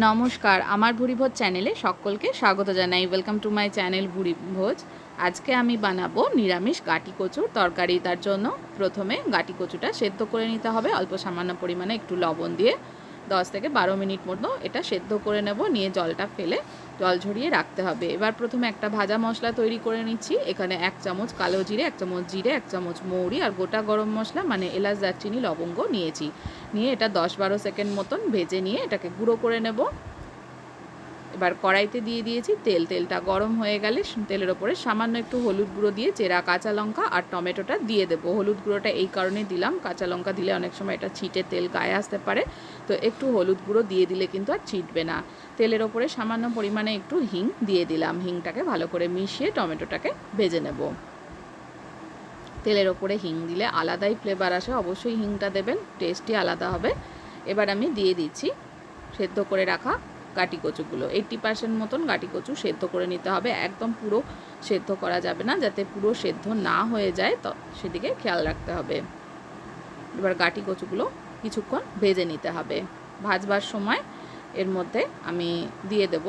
নমস্কার, আমার ভুরিভোজ চ্যানেলে সকলকে স্বাগত জানাই। Welcome to my channel Bhurivoj আজকে আমি বানাবো নিরামিষ গাটি কচুর তরকারি। তার জন্য প্রথমে গাটি কচুটা সেদ্ধ করে নিতে হবে। অল্প সামান্য পরিমাণে একটু লবণ দিয়ে দশ থেকে বারো মিনিট মতো এটা সেদ্ধ করে নেব, নিয়ে জলটা ফেলে জল ঝরিয়ে রাখতে হবে। এবার প্রথমে একটা ভাজা মশলা তৈরি করে নিচ্ছি। এখানে এক চামচ কালো জিরে, এক চামচ জিরে, এক চামচ মৌরি আর গোটা গরম মশলা মানে এলাচ, দারচিনি, লবঙ্গ নিয়েছি। নিয়ে এটা দশ বারো সেকেন্ড মতন ভেজে নিয়ে এটাকে গুঁড়ো করে নেব। এবার কড়াইতে দিয়ে দিয়েছি তেল। তেলটা গরম হয়ে গেলে তেলের ওপরে সামান্য একটু হলুদ গুঁড়ো দিয়ে চেরা কাঁচা লঙ্কা আর টমেটোটা দিয়ে দেবো। হলুদ গুঁড়োটা এই কারণে দিলাম। কাঁচা লঙ্কা দিলে অনেক সময় এটা ছিটে তেল গায়ে আসতে পারে। তো একটু হলুদ গুঁড়ো দিয়ে দিলে কিন্তু আর ছিটবে না। তেলের ওপরে সামান্য পরিমাণে একটু হিং দিয়ে দিলাম। হিংটাকে ভালো করে মিশিয়ে টমেটোটাকে ভেজে নেব। তেলের ওপরে হিং দিলে আলাদাই ফ্লেভার আসে। অবশ্যই হিংটা দেবেন টেস্টই আলাদা হবে। এবার আমি দিয়ে দিচ্ছি সেদ্ধ করে রাখা গাটি কচুগুলো এইট্টি পার্সেন্ট মতন গাটি কচু সেদ্ধ করে নিতে হবে। একদম পুরো সেদ্ধ করা যাবে না। যাতে পুরো সেদ্ধ না হয়ে যায়, তো সেদিকে খেয়াল রাখতে হবে। এবার গাটি কচুগুলো কিছুক্ষণ ভেজে নিতে হবে। ভাজবার সময় এর মধ্যে আমি দিয়ে দেব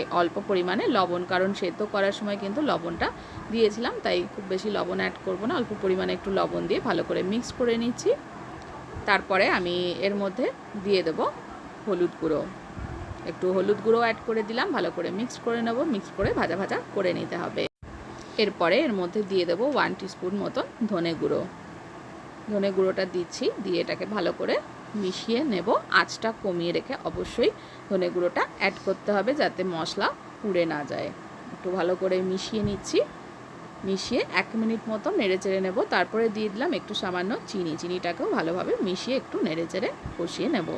এই অল্প পরিমাণে লবণ, কারণ সেদ্ধ করার সময় কিন্তু লবণটা দিয়েছিলাম, তাই খুব বেশি লবণ অ্যাড করব না। অল্প পরিমাণে একটু লবণ দিয়ে ভালো করে মিক্স করে নিচ্ছি। তারপরে আমি এর মধ্যে দিয়ে দেব হলুদ গুঁড়ো। একটু হলুদ গুঁড়ো অ্যাড করে দিলাম, ভালো করে মিক্স করে নেব মিক্স করে ভাজা ভাজা করে নিতে হবে। এরপরে এর মধ্যে দিয়ে দেবো ওয়ান টিস্পুন মতন ধনে গুঁড়ো। ধনে গুঁড়োটা দিচ্ছি, দিয়ে এটাকে ভালো করে মিশিয়ে নেব। আঁচটা কমিয়ে রেখে অবশ্যই ধনে গুঁড়োটা অ্যাড করতে হবে যাতে মশলা পুড়ে না যায়। একটু ভালো করে মিশিয়ে নিচ্ছি। মিশিয়ে এক মিনিট মতো নেড়ে চেড়ে নেব। তারপরে দিয়ে দিলাম একটু সামান্য চিনি। চিনিটাকেও ভালোভাবে মিশিয়ে একটু নেড়ে চেড়ে কষিয়ে নেব।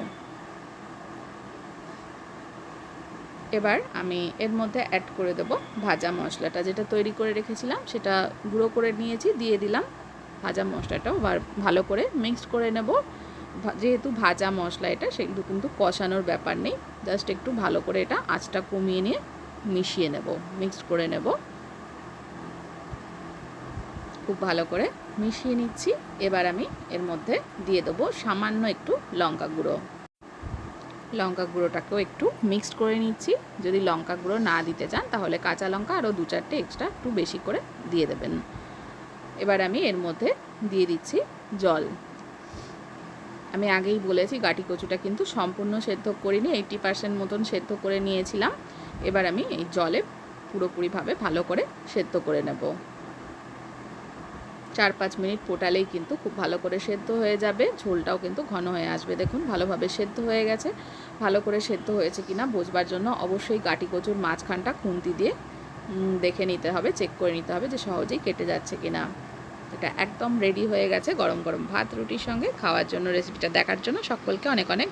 এবার আমি এর মধ্যে অ্যাড করে দেব ভাজা মশলাটা। যেটা তৈরি করে রেখেছিলাম, সেটা গুঁড়ো করে নিয়েছি, দিয়ে দিলাম ভাজা মশলাটাও। ভালো করে মিক্সড করে নেব। যেহেতু ভাজা মশলা এটা সেগুলো কিন্তু কষানোর ব্যাপার নেই। জাস্ট একটু ভালো করে এটা আঁচটা কমিয়ে নিয়ে মিশিয়ে নেব মিক্সড করে নেব। খুব ভালো করে মিশিয়ে নিচ্ছি। এবার আমি এর মধ্যে দিয়ে দেবো সামান্য একটু লঙ্কা গুঁড়ো। লঙ্কা গুঁড়োটাকেও একটু মিক্সড করে নিচ্ছি। যদি লঙ্কা গুঁড়ো না দিতে চান, তাহলে কাঁচা লঙ্কা আরও দু চারটে এক্সট্রা একটু বেশি করে দিয়ে দেবেন। এবার আমি এর মধ্যে দিয়ে দিচ্ছি জল। আমি আগেই বলেছি, গাটি কচুটা কিন্তু সম্পূর্ণ সেদ্ধ করিনি এইটটি পার্সেন্ট মতন সেদ্ধ করে নিয়েছিলাম। এবার আমি এই জলে পুরোপুরিভাবে ভালো করে সেদ্ধ করে নেব। চার পাঁচ মিনিট ফোটালেই কিন্তু খুব ভালো করে সেদ্ধ হয়ে যাবে। ঝোলটাও কিন্তু ঘন হয়ে আসবে। দেখুন, ভালোভাবে সেদ্ধ হয়ে গেছে। ভালো করে সেদ্ধ হয়েছে কিনা বোঝবার জন্য অবশ্যই গাটি কচুর মাঝখানটা খুন্তি দিয়ে দেখে নিতে হবে, চেক করে নিতে হবে যে সহজেই কেটে যাচ্ছে কিনা। এটা একদম রেডি হয়ে গেছে গরম গরম ভাত রুটির সঙ্গে। খাওয়ার জন্য রেসিপিটা দেখার জন্য সকলকে অনেক অনেক